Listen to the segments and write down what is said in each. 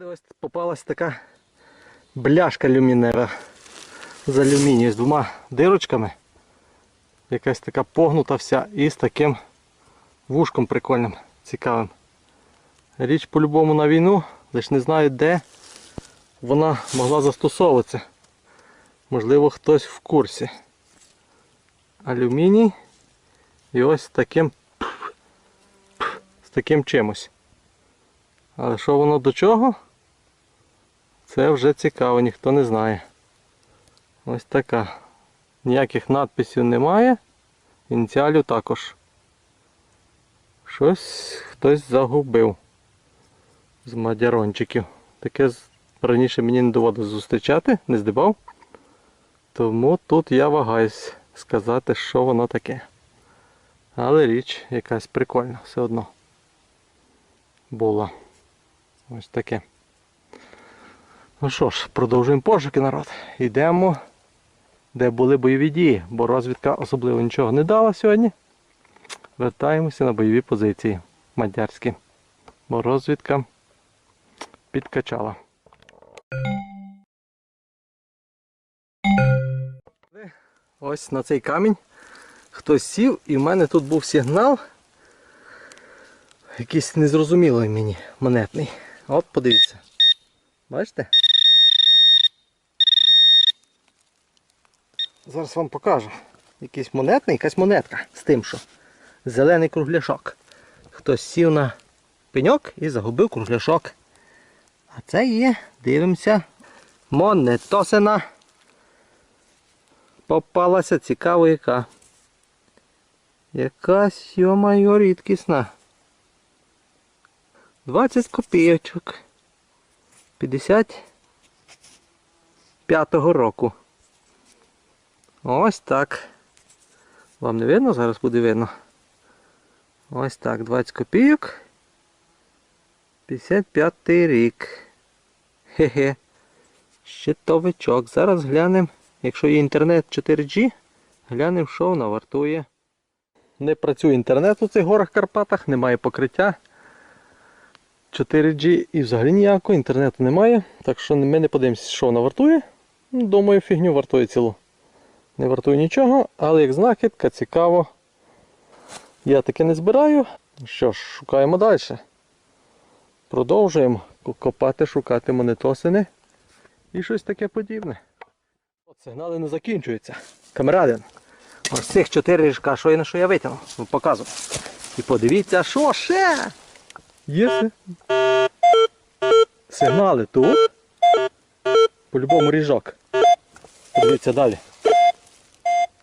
Ось попалась така бляшка люмінева з алюмінію з двома дирочками. Якась така погнута вся і з таким вушком прикольним, цікавим. Річ по-любому на війну, лише не знаю де вона могла застосовуватися. Можливо хтось в курсі. Алюміній і ось таким з таким чимось. Але що воно до чого? Це вже цікаво, ніхто не знає. Ось така. Ніяких надписів немає. Ініціалів також. Щось хтось загубив з мадярончиків. Таке раніше мені не доводилось зустрічати, не здибав. Тому тут я вагаюсь сказати, що воно таке. Але річ якась прикольна все одно. Була. Ось таке. Ну що ж, продовжуємо пошуки, народ. Йдемо, де були бойові дії, бо розвідка особливо нічого не дала сьогодні. Вертаємося на бойові позиції мадярські. Бо розвідка підкачала. Ось на цей камінь хтось сів і в мене тут був сигнал. Якийсь незрозумілий мені монетний. От подивіться. Бачите? Зараз вам покажу. Якийсь монетний, якась монетка з тим, що зелений кругляшок. Хтось сів на пеньок і загубив кругляшок. А це є, дивимося, монетосина. Попалася цікаво яка. Якась, йо-майо, рідкісна. 20 копійочок. 55-го року. Ось так. Вам не видно? Зараз буде видно. Ось так, 20 копійок. 55 рік. Хе-хе. Щитовичок. Зараз глянемо, якщо є інтернет 4G, глянемо, що вона вартує. Не працює інтернет у цих горах Карпатах, немає покриття. 4G і взагалі ніякого, інтернету немає. Так що ми не подивимося, що вона вартує. Ну, Думаю, фігню вартує цілу. Не вартує нічого, але як знахідка, цікаво. Я таке не збираю. Що ж, шукаємо далі. Продовжуємо копати, шукати монетосини і щось таке подібне. От сигнали не закінчуються. Камерадин. Ось цих чотири ріжка, що я на що я витягнув, вам показую. І подивіться, що ще? Є си- сигнали тут. По-любому ріжок. Подивіться далі.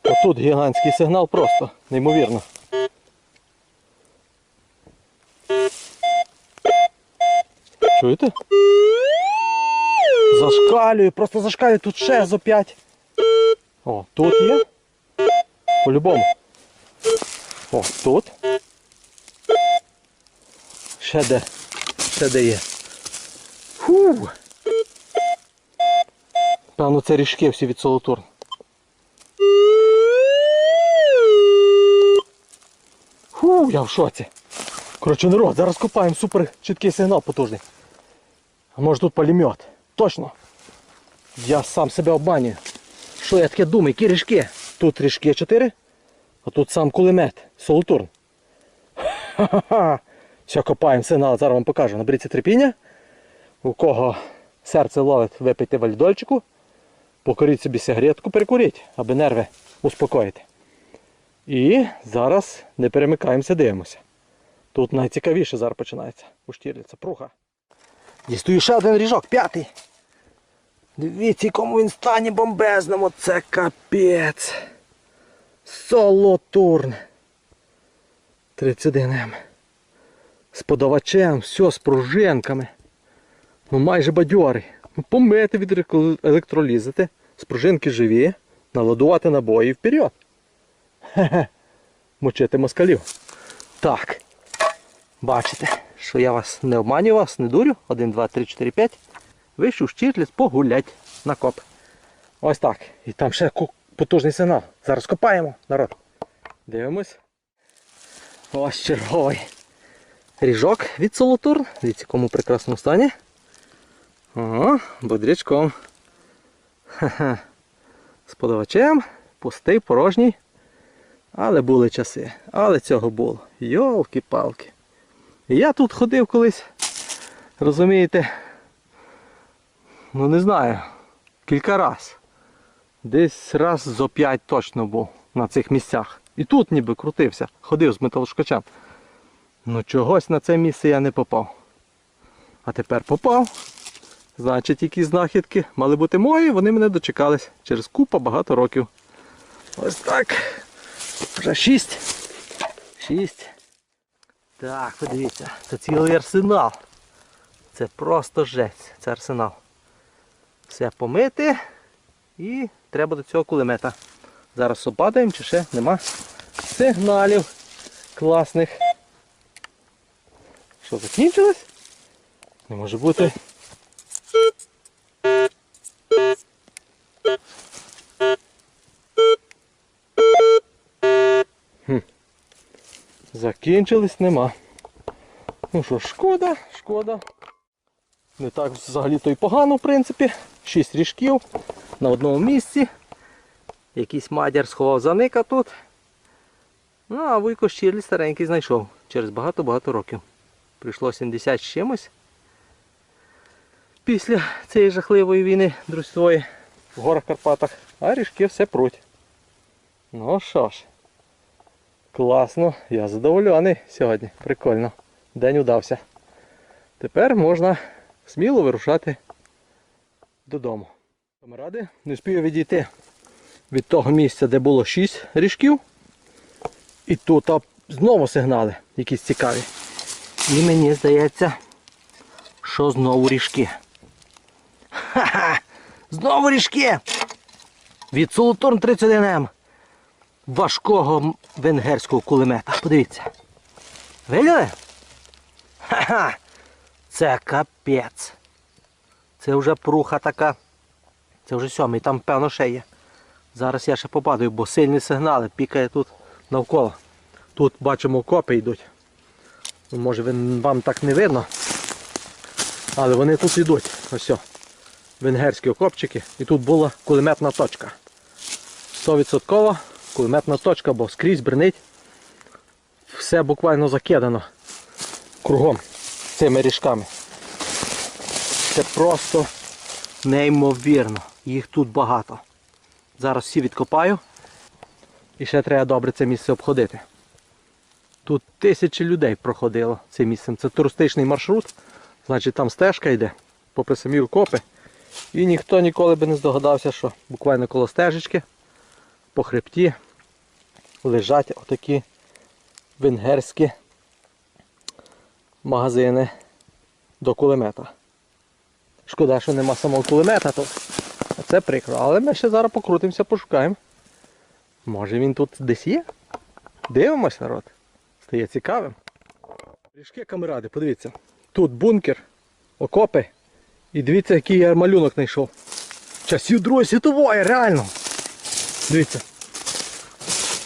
Отут гігантський сигнал просто, неймовірно. Чуєте? Зашкалює, просто зашкалює, тут ще зо 5. О, тут є. По-любому. О, тут. Ще де. Ще де є. Фу. Певно, це ріжки всі від солотурн. Фу, я в шоці. Коротше, народ, зараз копаємо супер чіткий сигнал потужний. А може тут пулемет? Точно. Я сам себе обманюю. Що я таке думаю, які ріжки? Тут ріжки 4, а тут сам кулемет. Солотурн. Ха-ха-ха. Все, копаємо сигнал, зараз вам покажу. Наберіться терпіння. У кого серце ловить, випийте вальдольчику. Покоріть собі сигаретку, перекуріть, аби нерви успокоїти. І зараз не перемикаємося, дивимося. Тут найцікавіше зараз починається. У Штірліца. Пруха. Дістаю ще один ріжок, п'ятий. Дивіться, якому він стані бомбезному. Це капець. Солотурн. 31М. З подавачем, все з пружинками. Ну майже бадьорий. Ну, помити від електролізити, спружинки живі, наладувати набої і вперед. Хе-хе. Мочити москалів. Так. Бачите, що я вас не обманюю вас, не дурю. 1, 2, 3, 4, 5. Вийшов щирліц погулять на коп. Ось так. І там ще потужний сигнал. Зараз копаємо, народ. Дивимось. Ось черговий ріжок від Солотурн. Дивіться, в якому прекрасному стані. О, бодрячком. З подавачем, пустий, порожній. Але були часи. Але цього було. Йолки-палки. Я тут ходив колись, розумієте, ну не знаю, кілька раз. Десь раз зо п'ять точно був на цих місцях. І тут ніби крутився, ходив з металошукачем. Ну чогось на це місце я не попав. А тепер попав. Значить, які знахідки мали бути мої, вони мене дочекались через купа багато років. Ось так. Вже шість. Шість. Так, подивіться, це цілий арсенал. Це просто жесть, це арсенал. Все помити і треба до цього кулемета. Зараз опадаємо чи ще нема сигналів класних. Що, закінчилось? Не може бути. Хм. Закінчились нема. Ну що, шкода, шкода. Не так взагалі то й погано, в принципі. Шість ріжків на одному місці. Якийсь мадяр сховав заника тут. Ну, а вуйко щирлі старенький знайшов через багато-багато років. Прийшло 70 з чимось. Після цієї жахливої війни друзьової в горах Карпатах, а ріжки все пруть. Ну що ж, класно, я задоволений сьогодні. Прикольно. День удався. Тепер можна сміло вирушати додому. Камеради, не спію відійти від того місця, де було 6 ріжків. І тут знову сигнали, якісь цікаві. І мені здається, що знову ріжки. Ха-ха! Знову ріжки! Від Солотурн 31М. Важкого венгерського кулемета. Подивіться. Виділи? Ха-ха! Це капець. Це вже пруха така. Це вже сьомий, там певно ще є. Зараз я ще попадаю, бо сильні сигнали пікає тут навколо. Тут бачимо окопи йдуть. Ну, Може вам так не видно. Але вони тут йдуть. Ось. о. Венгерські окопчики. І тут була кулеметна точка. 100% кулеметна точка, бо скрізь бренить. Все буквально закидано кругом цими ріжками. Це просто неймовірно. Їх тут багато. Зараз всі відкопаю. І ще треба добре це місце обходити. Тут тисячі людей проходило цим місцем. Це туристичний маршрут. Значить там стежка йде попри самі окопи. І ніхто ніколи би не здогадався, що буквально коло стежечки по хребті лежать отакі венгерські магазини до кулемета. Шкода, що нема самого кулемета тут. Це прикро. Але ми ще зараз покрутимося, пошукаємо. Може він тут десь є? Дивимось, народ. Стає цікавим. Ріжки камеради, подивіться. Тут бункер, окопи. І дивіться, який я малюнок знайшов. Часів Другої світової, реально. Дивіться.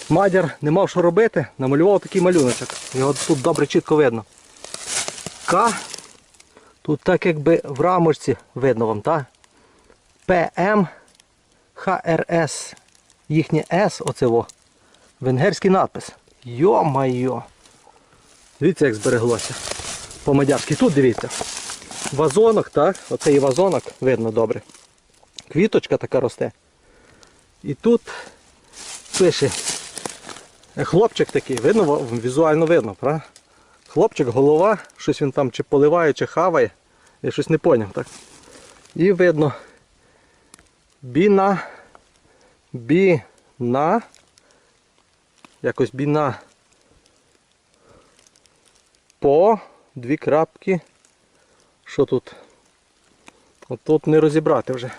Мадяр не мав що робити, намалював такий малюночок. Його тут добре чітко видно. К. Тут так якби в рамочці видно вам, так? ПМ ХРС. Їхнє С, оце во. Венгерський надпис. Йо-майо. Дивіться, як збереглося. По-мадярськи. Тут дивіться. Вазонок, так? Оцей вазонок, видно добре. Квіточка така росте. І тут пише хлопчик такий, видно, візуально видно, правда? Хлопчик, голова, щось він там чи поливає, чи хаває. Я щось не зрозумів, так? І видно. Біна. Біна. Якось біна. По дві крапки. Що тут? От тут не розібрати вже.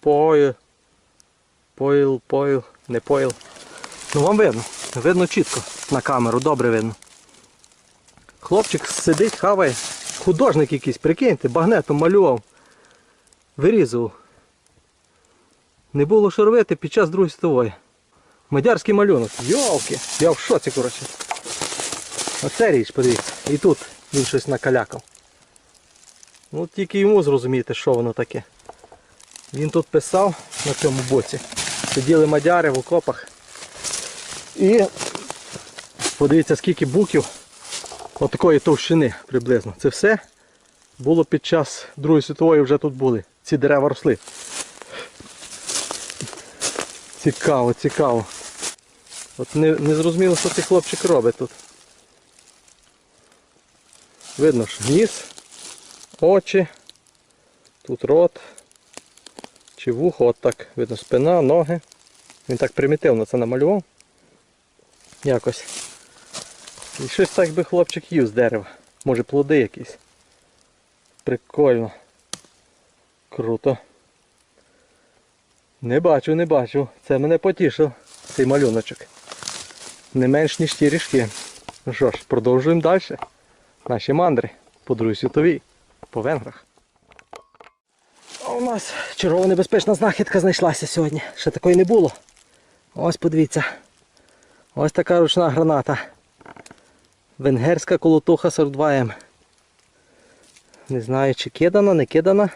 Пойл. Пойл, пойл, не пойл. Ну вам видно. Видно чітко на камеру, добре видно. Хлопчик сидить, хаває. Художник якийсь, прикиньте, багнетом малював. Вирізував. Не було що робити під час Другої світової. Мадярський малюнок. Йолки! Я в шоці, коротше. Оце річ, подивіться. І тут він щось накалякав. Ну тільки йому зрозуміти, що воно таке. Він тут писав на цьому боці. Сиділи мадяри в окопах. І подивіться, скільки буків отакої товщини приблизно. Це все було під час Другої світової вже тут були. Ці дерева росли. Цікаво, цікаво. От не, не зрозуміло, що цей хлопчик робить тут. Видно ж ніс, очі, тут рот, чи вухо, от так видно спина, ноги. Він так примітивно це намалював. Якось. І щось так би хлопчик їв з дерева. Може плоди якісь. Прикольно. Круто. Не бачу, не бачу. Це мене потішив, цей малюночок. Не менш ніж ті ріжки. Ну що ж, продовжуємо далі. Наші мандри по Другій світовій, по венграх. А у нас чергова небезпечна знахідка знайшлася сьогодні. Ще такої не було. Ось подивіться. Ось така ручна граната. Венгерська колотуха 42М. Не знаю, чи кидана, не кидана.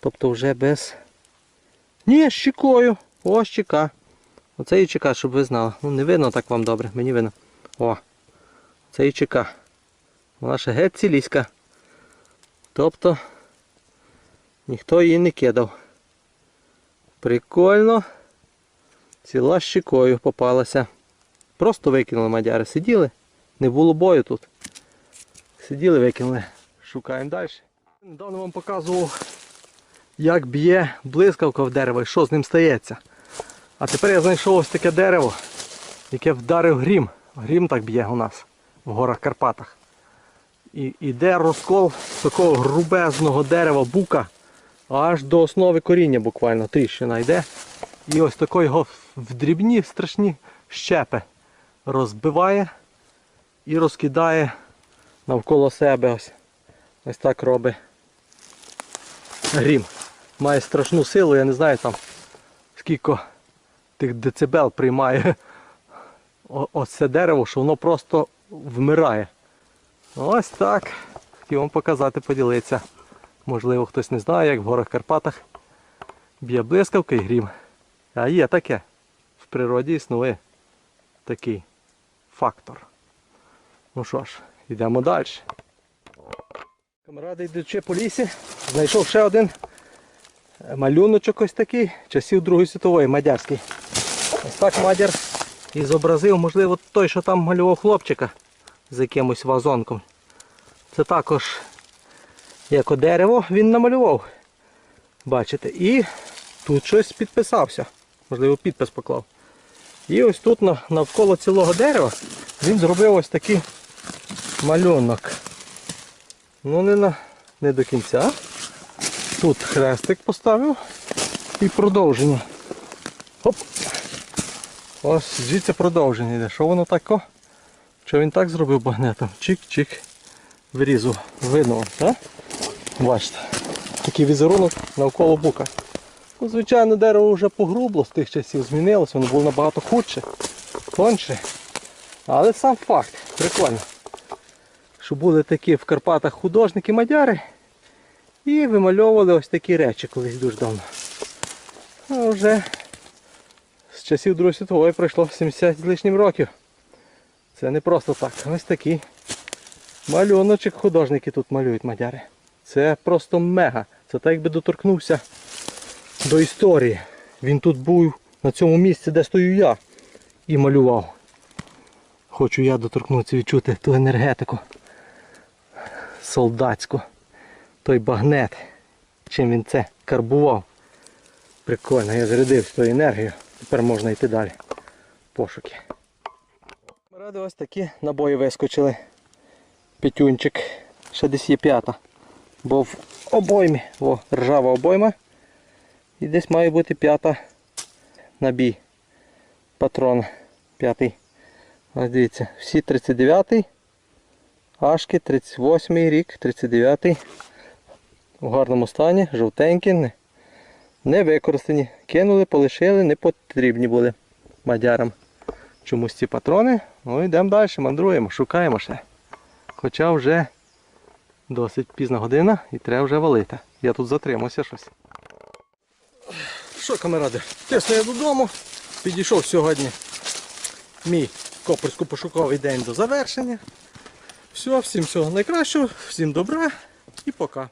Тобто вже без. Ні, з щекою. Ось щека. Оце і чека, щоб ви знали. Ну не видно так вам добре, мені видно. О, це і чека. Вона ще геть ціліська. Тобто ніхто її не кидав. Прикольно. Ціла щекою попалася. Просто викинули мадяри. Сиділи. Не було бою тут. Сиділи, викинули. Шукаємо далі. Недавно вам показував, як б'є блискавка в дерево і що з ним стається. А тепер я знайшов ось таке дерево, яке вдарив грім. Грім так б'є у нас в горах Карпатах. І йде розкол такого грубезного дерева бука аж до основи коріння буквально тріщина йде. І ось такий його в дрібні страшні щепи розбиває і розкидає навколо себе. Ось ось так робить грім. Має страшну силу, я не знаю там скільки тих децибел приймає о- ось це дерево, що воно просто вмирає. Ось так. Хотів вам показати, поділитися. Можливо, хтось не знає, як в горах Карпатах б'є блискавка і грім. А є таке. В природі існує такий фактор. Ну що ж, йдемо далі. Камаради, йдучи по лісі, знайшов ще один малюночок ось такий, часів Другої світової, мадярський. Ось так мадяр і зобразив, можливо, той, що там малював хлопчика з якимось вазонком. Це також як дерево він намалював. Бачите, і тут щось підписався. Можливо, підпис поклав. І ось тут навколо цілого дерева він зробив ось такий малюнок. Ну не, на, не до кінця. Тут хрестик поставив і продовження. Хоп! Ось звідси продовження йде. Що воно таке? Що він так зробив багнетом? Чик-чик. Вирізу. Видно, вам? Бачите. Такий візерунок навколо бука. Ну, звичайно, дерево вже погрубло з тих часів, змінилося, воно було набагато худше, тонше. Але сам факт, прикольно. Що були такі в Карпатах художники-мадяри і вимальовували ось такі речі колись дуже давно. А вже з часів Другої світової пройшло 70 з лишнім років. Це не просто так. Ось такий малюночок художники тут малюють мадяри. Це просто мега. Це так якби доторкнувся до історії. Він тут був на цьому місці, де стою я, і малював. Хочу я доторкнутися, відчути ту енергетику солдатську, той багнет, чим він це карбував. Прикольно, я зарядив свою енергію. Тепер можна йти далі. Пошуки. Ради ось такі набої вискочили. Петюнчик. Ще десь є п'ята. Бо в обоймі, о, ржава обойма. І десь має бути п'ята набій. Патрон п'ятий. Ось дивіться, всі 39-й. Ашки 38-й рік, 39-й. У гарному стані, жовтенькі, не використані. Кинули, полишили, не потрібні були мадярам. Чомусь ці патрони. Ну йдемо далі, мандруємо, шукаємо ще. Хоча вже Досить пізна година і треба вже валити. Я тут затримався щось. Що, камеради? Тисну я додому. Підійшов сьогодні мій коперсько-пошуковий день до завершення. Все, всім всього найкращого, всім добра і пока.